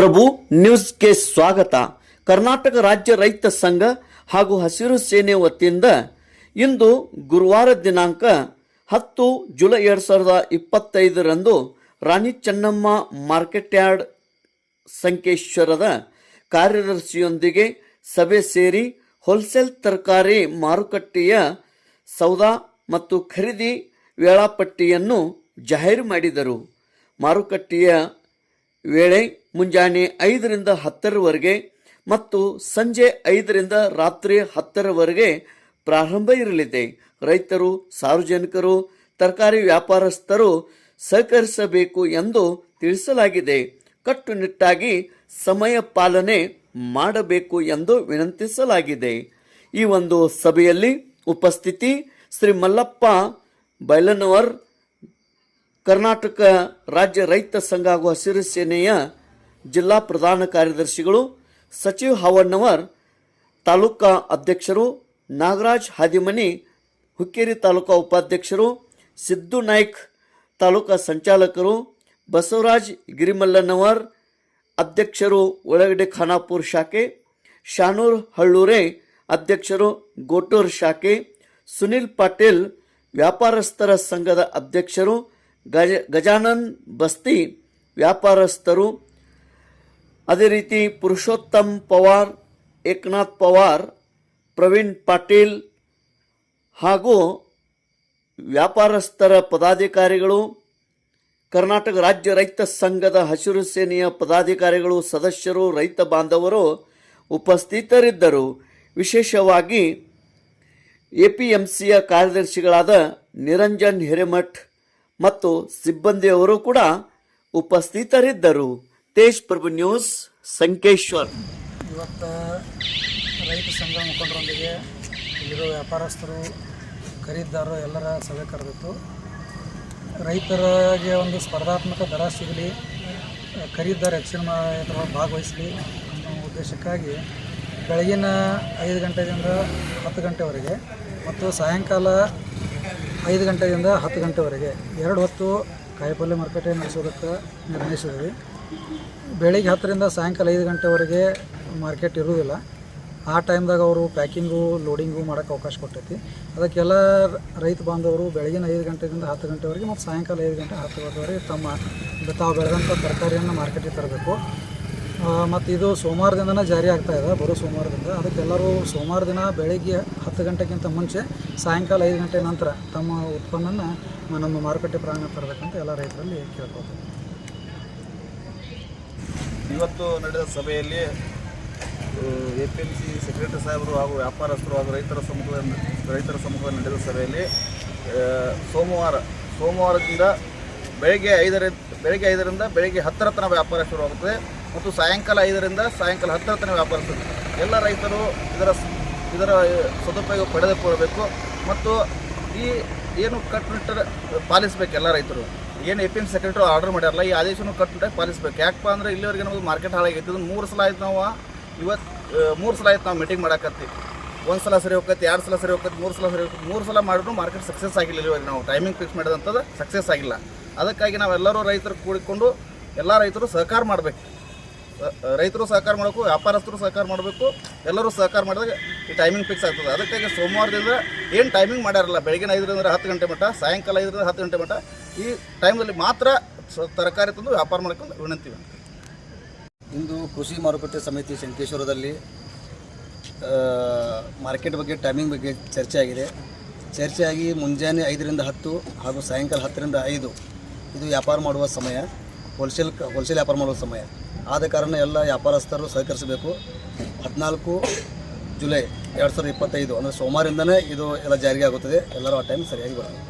ಪ್ರಭು ನ್ಯೂಸ್ಗೆ ಸ್ವಾಗತ. ಕರ್ನಾಟಕ ರಾಜ್ಯ ರೈತ ಸಂಘ ಹಾಗೂ ಹಸಿರು ಸೇನೆ ವತಿಯಿಂದ ಇಂದು ಗುರುವಾರ ದಿನಾಂಕ ಹತ್ತು ಜುಲೈ ಎರಡು ಸಾವಿರದ ಇಪ್ಪತ್ತೈದರಂದು ರಾಣಿ ಚೆನ್ನಮ್ಮ ಮಾರ್ಕೆಟ್ ಯಾರ್ಡ್ ಸಂಕೇಶ್ವರದ ಕಾರ್ಯದರ್ಶಿಯೊಂದಿಗೆ ಸಭೆ ಸೇರಿ ಹೋಲ್ಸೇಲ್ ತರಕಾರಿ ಮಾರುಕಟ್ಟೆಯ ಸೌದಾ ಮತ್ತು ಖರೀದಿ ವೇಳಾಪಟ್ಟಿಯನ್ನು ಜಾಹೀರು ಮಾಡಿದರು. ಮಾರುಕಟ್ಟೆಯ ವೇಳೆ ಮುಂಜಾನೆ ಐದರಿಂದ ಹತ್ತರವರೆಗೆ ಮತ್ತು ಸಂಜೆ ಐದರಿಂದ ರಾತ್ರಿ ಹತ್ತರವರೆಗೆ ಪ್ರಾರಂಭ ಇರಲಿದೆ. ರೈತರು, ಸಾರ್ವಜನಿಕರು, ತರಕಾರಿ ವ್ಯಾಪಾರಸ್ಥರು ಸಹಕರಿಸಬೇಕು ಎಂದು ತಿಳಿಸಲಾಗಿದೆ. ಕಟ್ಟುನಿಟ್ಟಾಗಿ ಸಮಯ ಪಾಲನೆ ಮಾಡಬೇಕು ಎಂದು ವಿನಂತಿಸಲಾಗಿದೆ. ಈ ಒಂದು ಸಭೆಯಲ್ಲಿ ಉಪಸ್ಥಿತಿ ಶ್ರೀ ಮಲ್ಲಪ್ಪ ಬೈಲನವರ್ ಕರ್ನಾಟಕ ರಾಜ್ಯ ರೈತ ಸಂಘ ಹಾಗೂ ಹಸಿರು ಸೇನೆಯ ಜಿಲ್ಲಾ ಪ್ರಧಾನ ಕಾರ್ಯದರ್ಶಿಗಳು ಸಚಿವ್ ಹಾವಣ್ಣವರ್, ತಾಲೂಕಾ ಅಧ್ಯಕ್ಷರು ನಾಗರಾಜ್ ಹಾದಿಮನಿ, ಹುಕ್ಕೇರಿ ತಾಲೂಕಾ ಉಪಾಧ್ಯಕ್ಷರು ಸಿದ್ದು ನಾಯ್ಕ್, ತಾಲೂಕಾ ಸಂಚಾಲಕರು ಬಸವರಾಜ್ ಗಿರಿಮಲ್ಲನವರ್, ಅಧ್ಯಕ್ಷರು ಒಳಗಡೆ ಖಾನಾಪುರ್ ಶಾಖೆ, ಶಾನೂರ್ ಹಳ್ಳೂರೆ ಅಧ್ಯಕ್ಷರು ಗೋಟೂರ್ ಶಾಖೆ, ಸುನಿಲ್ ಪಾಟೀಲ್ ವ್ಯಾಪಾರಸ್ಥರ ಸಂಘದ ಅಧ್ಯಕ್ಷರು ಗಜ ಗಜಾನನ್ ಬಸ್ತಿ ವ್ಯಾಪಾರಸ್ಥರು. ಅದೇ ರೀತಿ ಪುರುಷೋತ್ತಮ್ ಪವಾರ್, ಏಕನಾಥ್ ಪವಾರ್, ಪ್ರವೀಣ್ ಪಾಟೀಲ್ ಹಾಗೂ ವ್ಯಾಪಾರಸ್ಥರ ಪದಾಧಿಕಾರಿಗಳು, ಕರ್ನಾಟಕ ರಾಜ್ಯ ರೈತ ಸಂಘದ ಹಸಿರು ಸೇನೆಯ ಪದಾಧಿಕಾರಿಗಳು, ಸದಸ್ಯರು, ರೈತ ಬಾಂಧವರು ಉಪಸ್ಥಿತರಿದ್ದರು. ವಿಶೇಷವಾಗಿ ಎ ಪಿ ಎಂ ಸಿಯ ಕಾರ್ಯದರ್ಶಿಗಳಾದ ನಿರಂಜನ್ ಹಿರೇಮಠ್ ಮತ್ತು ಸಿಬ್ಬಂದಿಯವರು ಕೂಡ ಉಪಸ್ಥಿತರಿದ್ದರು. ತೇಜ್ ಪ್ರಭು ನ್ಯೂಸ್, ಸಂಕೇಶ್ವರ್. ಇವತ್ತು ರೈತ ಸಂಘ ಮುಖಂಡರೊಂದಿಗೆ ಇಲ್ಲಿರೋ ವ್ಯಾಪಾರಸ್ಥರು, ಖರೀದಿದಾರರು ಎಲ್ಲರ ಸಭೆ ಕರೆದಿತ್ತು. ರೈತರಿಗೆ ಒಂದು ಸ್ಪರ್ಧಾತ್ಮಕ ದರ ಸಿಗಲಿ, ಖರೀದಿದಾರ ಹೆಚ್ಚಿನ ಭಾಗವಹಿಸಲಿ ಅನ್ನೋ ಉದ್ದೇಶಕ್ಕಾಗಿ ಬೆಳಗಿನ ಐದು ಗಂಟೆಯಿಂದ ಹತ್ತು ಗಂಟೆವರೆಗೆ ಮತ್ತು ಸಾಯಂಕಾಲ ಐದು ಗಂಟೆಯಿಂದ ಹತ್ತು ಗಂಟೆವರೆಗೆ ಎರಡು ಹೊತ್ತು ಕಾಯಿಪಲ್ಯ ಮಾರುಕಟ್ಟೆ ನಡೆಸೋದಕ್ಕೆ ನಿರ್ಣಯಿಸಿದ್ವಿ. ಬೆಳಿಗ್ಗೆ ಹತ್ತರಿಂದ ಸಾಯಂಕಾಲ ಐದು ಗಂಟೆವರೆಗೆ ಮಾರ್ಕೆಟ್ ಇರುವುದಿಲ್ಲ. ಆ ಟೈಮ್ದಾಗ ಅವರು ಪ್ಯಾಕಿಂಗು, ಲೋಡಿಂಗು ಮಾಡೋಕ್ಕೆ ಅವಕಾಶ ಕೊಟ್ಟೈತಿ. ಅದಕ್ಕೆಲ್ಲ ರೈತ ಬಾಂಧವರು ಬೆಳಗಿನ ಐದು ಗಂಟೆಯಿಂದ ಹತ್ತು ಗಂಟೆವರೆಗೆ ಮತ್ತು ಸಾಯಂಕಾಲ ಐದು ಗಂಟೆ ಹತ್ತು ಗಂಟೆವರೆಗೆ ತಮ್ಮ ತಾವು ಬೆಳೆದಂಥ ತರಕಾರಿಯನ್ನು ಮಾರ್ಕೆಟಿಗೆ ತರಬೇಕು. ಮತ್ತು ಇದು ಸೋಮವಾರದಿಂದನೇ ಜಾರಿ ಆಗ್ತಾ ಇದೆ, ಬರೋ ಸೋಮವಾರದಿಂದ. ಅದಕ್ಕೆಲ್ಲರೂ ಸೋಮವಾರ ದಿನ ಬೆಳಗ್ಗೆ ಹತ್ತು ಗಂಟೆಗಿಂತ ಮುಂಚೆ ಸಾಯಂಕಾಲ ಐದು ಗಂಟೆ ನಂತರ ತಮ್ಮ ಉತ್ಪನ್ನನ ನಮ್ಮ ಮಾರುಕಟ್ಟೆ ಪ್ರಾಣ ತರಬೇಕಂತ ಎಲ್ಲ ರೈತರಲ್ಲಿ ಕೇಳ್ಕೊಳ್ತೀವಿ. ಇವತ್ತು ನಡೆದ ಸಭೆಯಲ್ಲಿ A P M C secretary ಸಾಹೇಬರು ಹಾಗೂ ವ್ಯಾಪಾರಸ್ಥರು ಹಾಗೂ ರೈತರ ಸಮೂಹ ರೈತರ ಸಮ್ಮುಖದಲ್ಲಿ ನಡೆದ ಸಭೆಯಲ್ಲಿ ಸೋಮವಾರ, ಸೋಮವಾರದಿಂದ ಬೆಳಗ್ಗೆ ಐದರ, ಬೆಳಗ್ಗೆ ಐದರಿಂದ ಬೆಳಗ್ಗೆ ಹತ್ತರ ತನಕ ವ್ಯಾಪಾರ ಶುರುವಾಗುತ್ತದೆ ಮತ್ತು ಸಾಯಂಕಾಲ ಐದರಿಂದ ಸಾಯಂಕಾಲ ಹತ್ತರ ತನಕ ವ್ಯಾಪಾರ ಶುರು ಎಲ್ಲ ರೈತರು ಇದರ ಇದರ ಸದುಪಯೋಗ ಪಡೆದುಕೊಳ್ಬೇಕು ಮತ್ತು ಈ ಏನು ಕಟ್ಟುನಿಟ್ಟ ಪಾಲಿಸಬೇಕು ಎಲ್ಲ ರೈತರು. ಏನು A P M secretary order ಮಾಡ್ಯಾರಲ್ಲ, ಈ ಆದೇಶವನ್ನು ಕಟ್ಟುನಿಟ್ಟಾಗಿ ಪಾಲಿಸಬೇಕು. ಯಾಕಪ್ಪ ಅಂದ್ರೆ ಇಲ್ಲಿವರೆಗೆ ನಮಗೆ ಮಾರ್ಕೆಟ್ ಹಾಳಾಗೈತಿ. ಇದನ್ನು ಮೂರು ಸಲ ಆಯ್ತು ನಾವು ಇವತ್ತು ಮೂರು ಸಲ ಆಯ್ತು ನಾವು ಮೀಟಿಂಗ್ ಮಾಡಾಕತ್ತಿ. ಒಂದು ಸಲ ಸರಿ ಹೋಗತ್ತೆ ಎರಡು ಸಲ ಸರಿ ಹೋಗತ್ತೆ ಮೂರು ಸಲ ಸರಿ ಮೂರು ಸಲ ಮಾಡಿದ್ರು ಮಾರ್ಕೆಟ್ ಸಕ್ಸಸ್ ಆಗಿಲ್ಲ ಇಲ್ಲಿವರೆಗೆ ನಾವು. ಟೈಮಿಂಗ್ ಫಿಕ್ಸ್ ಮಾಡಿದಂಥದ್ದು ಸಕ್ಸಸ್ ಆಗಿಲ್ಲ. ಅದಕ್ಕಾಗಿ ನಾವೆಲ್ಲರೂ ರೈತರು ಕೂಡಿಕೊಂಡು ಎಲ್ಲ ರೈತರು ಸಹಕಾರ ಮಾಡಬೇಕು. ರೈತರು ಸಹಕಾರ ಮಾಡಬೇಕು, ವ್ಯಾಪಾರಸ್ಥರು ಸಹಕಾರ ಮಾಡಬೇಕು, ಎಲ್ಲರೂ ಸಹಕಾರ ಮಾಡಿದಾಗ ಈ ಟೈಮಿಂಗ್ ಫಿಕ್ಸ್ ಆಗ್ತದೆ. ಅದಕ್ಕಾಗಿ ಸೋಮವಾರದಿಂದ ಏನು ಟೈಮಿಂಗ್ ಮಾಡ್ಯಾರಲ್ಲ, ಬೆಳಗಿನ ಐದರಿಂದ ಹತ್ತು ಗಂಟೆ ಮಟ್ಟ, ಸಾಯಂಕಾಲ ಐದರಿಂದ ಹತ್ತು ಗಂಟೆ ಮಟ್ಟ, ಈ ಟೈಮಲ್ಲಿ ಮಾತ್ರ ತರಕಾರಿ ತಂದು ವ್ಯಾಪಾರ ಮಾಡ್ಕೊಂಡು ವಿನಂತಿ ಇಂದು ಕೃಷಿ ಮಾರುಕಟ್ಟೆ ಸಮಿತಿ ಶಂಕೇಶ್ವರದಲ್ಲಿ ಮಾರ್ಕೆಟ್ ಬಗ್ಗೆ ಟೈಮಿಂಗ್ ಬಗ್ಗೆ ಚರ್ಚೆ ಆಗಿದೆ. ಚರ್ಚೆಯಾಗಿ ಮುಂಜಾನೆ ಐದರಿಂದ ಹತ್ತು ಹಾಗೂ ಸಾಯಂಕಾಲ ಹತ್ತರಿಂದ ಐದು, ಇದು ವ್ಯಾಪಾರ ಮಾಡುವ ಸಮಯ ಹೋಲ್ಸೇಲ್ ಹೋಲ್ಸೇಲ್ ವ್ಯಾಪಾರ ಮಾಡುವ ಸಮಯ. ಆದ ಕಾರಣ ಎಲ್ಲ ವ್ಯಾಪಾರಸ್ಥರು ಸಹಕರಿಸಬೇಕು. ಹದಿನಾಲ್ಕು ಜುಲೈ ಎರಡು ಸಾವಿರದ ಇಪ್ಪತ್ತೈದು, ಅಂದರೆ ಸೋಮವಾರದಿಂದನೇ ಇದು ಎಲ್ಲ ಜಾರಿಗೆ ಆಗುತ್ತದೆ. ಎಲ್ಲರೂ ಆ ಟೈಮ್ ಸರಿಯಾಗಿ ಬರಬೇಕು.